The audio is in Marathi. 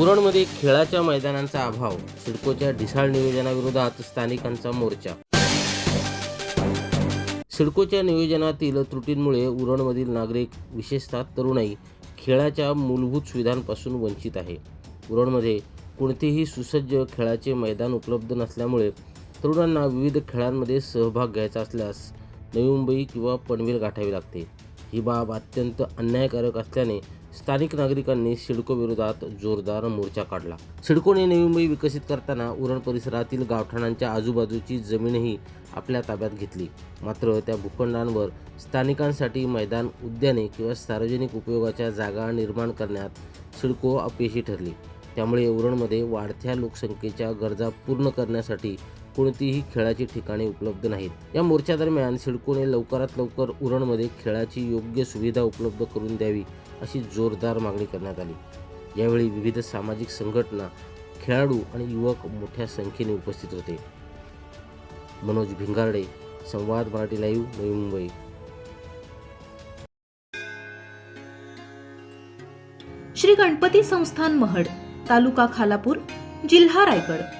उरणमध्ये खेळाच्या मैदानांचा अभाव सिडकोच्या ढिसाळ नियोजनाविरोधात स्थानिकांचा मोर्चा. सिडकोच्या नियोजनातील त्रुटींमुळे उरणमधील नागरिक विशेषतः तरुणाई खेळाच्या मूलभूत सुविधांपासून वंचित आहे. उरणमध्ये कोणतेही सुसज्ज खेळाचे मैदान उपलब्ध नसल्यामुळे तरुणांना विविध खेळांमध्ये सहभाग घ्यायचा असल्यास नवी मुंबई किंवा पनवेल गाठावी लागते. ही बाब अत्यंत अन्यायकारक असल्याने स्थानिक नागरिकांनी सिडको विरोधात जोरदार मोर्चा काढला. सिडकोने नवी मुंबई विकसित करताना उरण परिसरातील गावठाणांच्या आजूबाजूची जमीनही आपल्या ताब्यात घेतली. मात्र त्या भूखंडांवर स्थानिकांसाठी मैदान उद्याने किंवा सार्वजनिक उपयोगाच्या जागा निर्माण करण्यात सिडको अपयशी ठरली. त्यामुळे उरणमध्ये वाढत्या लोकसंख्येच्या गरजा पूर्ण करण्यासाठी कोणतीही खेळाची ठिकाणे उपलब्ध नाहीत. या मोर्चादरम्यान सिडकोने लवकरात लवकर उरणमध्ये खेळाची योग्य सुविधा उपलब्ध करून द्यावी अशी जोरदार मागणी करण्यात आली. यावेळी विविध सामाजिक संघटना खेळाडू आणि युवक मोठ्या संख्येने उपस्थित होते. मनोज भिंगारडे संवाद मराठी लाईव्ह नवी मुंबई. श्री गणपती संस्थान महड तालुका खालापूर जिल्हा रायगड.